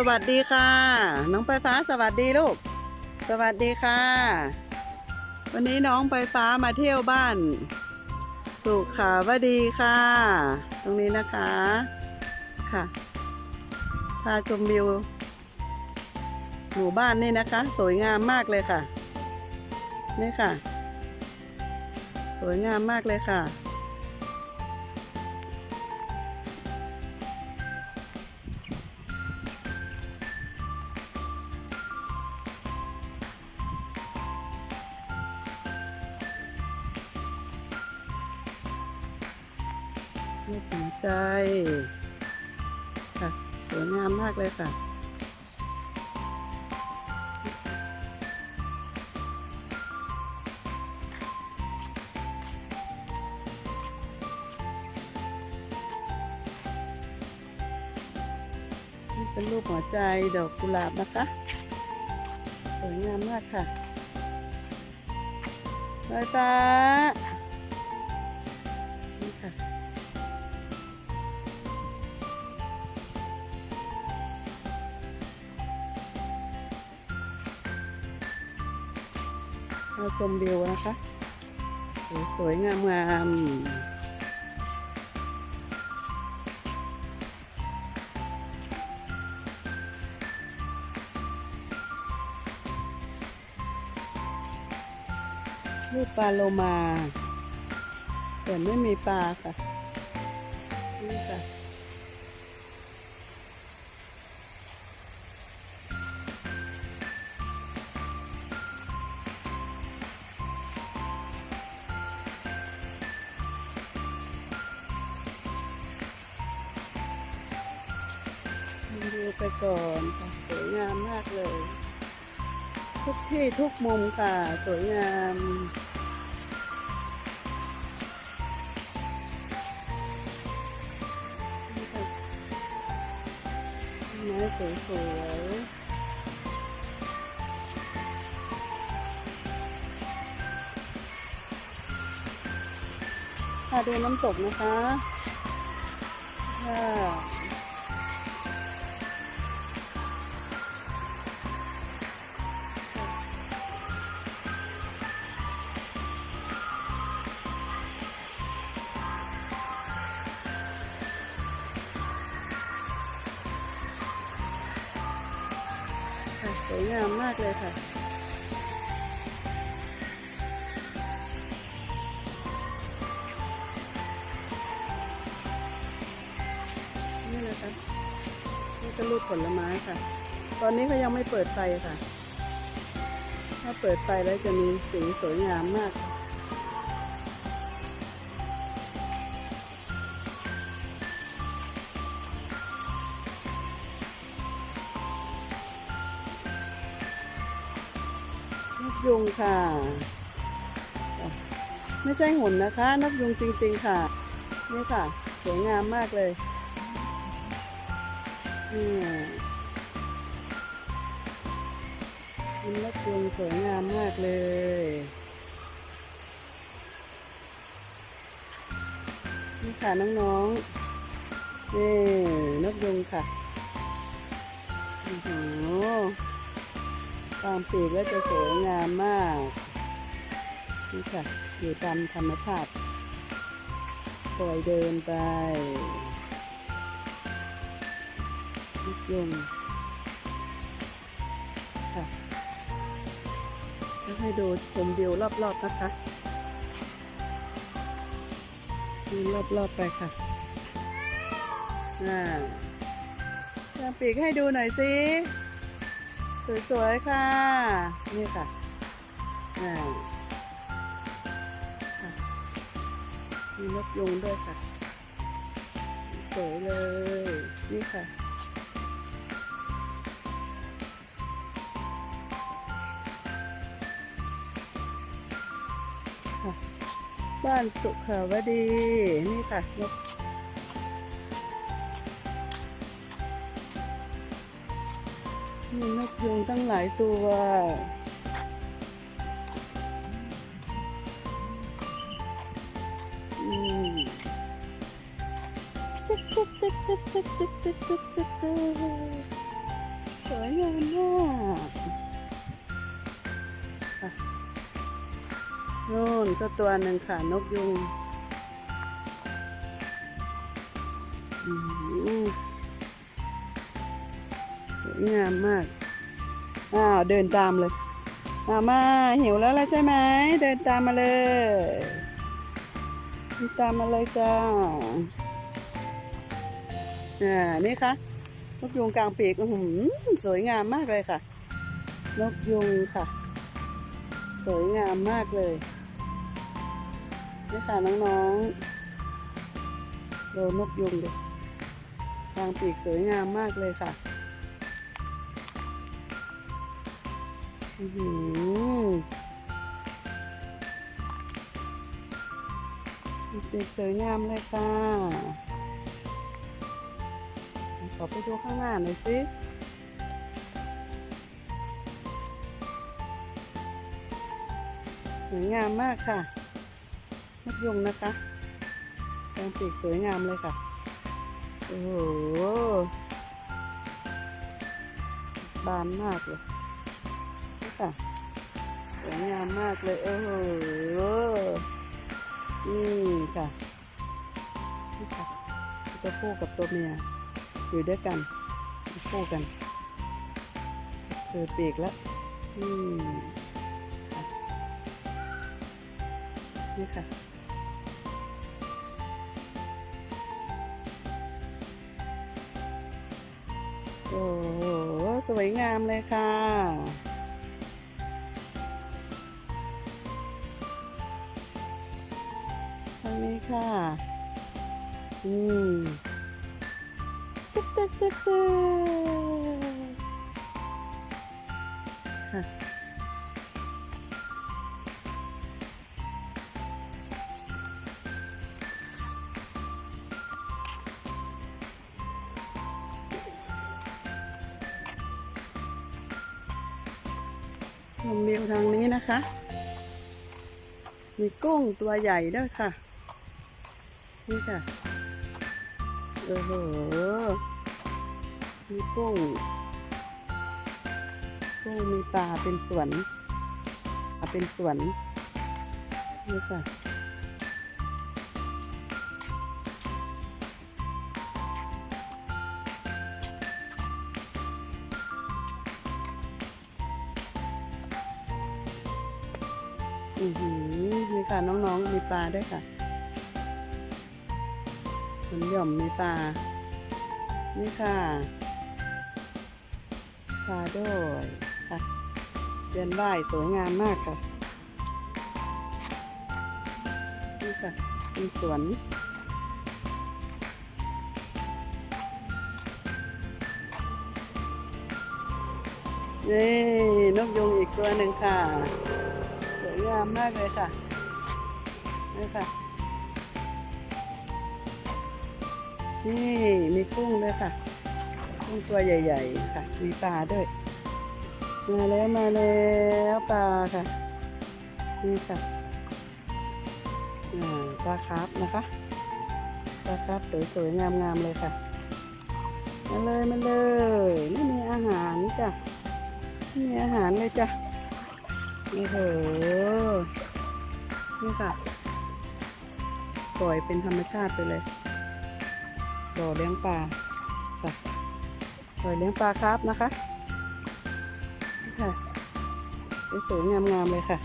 สวัสดีค่ะ น้องไฟฟ้าสวัสดีลูก สวัสดีค่ะ วันนี้น้องไฟฟ้ามาเที่ยวบ้าน สุขาวดีค่ะ ตรงนี้นะคะค่ะพาชมวิวหมู่บ้านนี่นะคะ สวยงามมากเลยค่ะ นี่ค่ะ สวยงามมากเลยค่ะ รูปหัวใจค่ะสวยงามมากเลยค่ะนี่เป็นรูปหัวใจดอกกุหลาบนะคะ สวยงามมากค่ะลอยตา มาชมวิวนะคะ สวยๆงามรูปปลาโลมา แต่ไม่มีปลาค่ะ นี่ค่ะ ไปก่อนค่ะสวยงามมากเลย ทุกที่ทุกมุมค่ะ สวยงามนี่ค่ะต้นไม้สวยๆค่ะดูน้ำตกนะคะค่ะามมากเลยค่ะ นี่นะคะนี่ก็รูกผลไม้ค่ะ ตอนนี้ก็ยังไม่เปิดไฟค่ะ ถ้าเปิดไฟแล้วจะมีสีสวยงามมากค่ะ ยุงค่ะ ไม่ใช่หุ่นนะคะ นกยุงจริง ๆ ค่ะ นี่ค่ะ สวยงามมากเลยนี่เป็นนกยุงสวยงามมากเลยนี่ค่ะน้องๆนี่นกยุงค่ะโอ้โห ตามปีกแล้วจะสวยงามมาก นี่ค่ะ อยู่ตามธรรมชาติปล่อยเดินไปนิดยงค่ะให้ดูชมวิวรอบๆนะคะดูรอบๆไปค่ะอ่าทำปีกให้ดูหน่อยสิ สวยๆค่ะ นี่ค่ะอ่ามีนกยุงด้วยค่ะ สวยเลย นี่ค่ะบ้านสุขาวดี นี่ค่ะนก มีนกยุงตั้งหลายตัว อืมตึ๊กตึ๊กตึ๊กตึ๊กตึ๊กตึ๊กตึ๊กตึ๊กตึ๊กตึ๊กสวยงามมากนู่นก็ตัวหนึ่งค่ะนกยุงอืม งามมาก อ้าวเดินตามเลยอามาหิวแล้วล่ะใช่ไหม เดินตามมาเลยตามมาเลยจ้า อ่า นี่ค่ะนกยุงกลางปีกหือสวยงามมากเลยค่ะ นกยุงค่ะ สวยงามมากเลย นี่ค่ะน้องๆดูนกยุงดิกลางปีกสวยงามมากเลยค่ะ เด็กสวยงามเลยค่ะ ขอไปดูข้างหน้าหน่อยสิสวยงามมากค่ะนกยุงนะคะแปลงปีกสวยงามเลยค่ะ โอ้โห บานมากเลย ค่ะสวยงามมากเลย โอ้โหนี่ค่ะนี่ค่ะตัวผู้กับตัวเมียอยู่ด้วยกันคู่กันเจอปีกแล้วอืมค่ะนี่ค่ะโอ้โหสวยงามเลยค่ะางนี้ค่ะอืมตึ๊ดตึ๊ดตึ๊ดตึ๊ดค่ะชมวิวทางนี้นะคะ มีกุ้งตัวใหญ่ด้วยค่ะ นี่ค่ะโอ้โหมีกุ้งกุ้งมีปลาเป็นสวนปลาเป็นสวนนี่ค่ะอือหือนี่ค่ะน้องๆมีปลาด้วยค่ะ สวนหย่อมมีปลานี่ค่ะปลาด้วยค่ะเดือนบ่ายสวยงามมากค่ะ นี่ค่ะเป็นสวนนี่นกยุงอีกตัวหนึ่งค่ะ สวยงามมากเลยค่ะนี่ค่ะ นี่มีกุ้งด้วยค่ะ กุ้งตัวใหญ่ ๆ ค่ะ มีปลาด้วย มาแล้วมาแล้วปลาค่ะ นี่ค่ะปลาคาร์ฟนะคะปลาคาร์ฟสวยๆงามๆเลยค่ะมาเลยมาเลยไม่มีอาหารจ้ะไม่มีอาหารเลยจ้ะโอ้โหนี่ค่ะปล่อยเป็นธรรมชาติไปเลย บ่อเลี้ยงปลาค่ะปล่อยเลี้ยงปลาครับนะคะนี่ค่ะสวยงามๆเลยค่ะ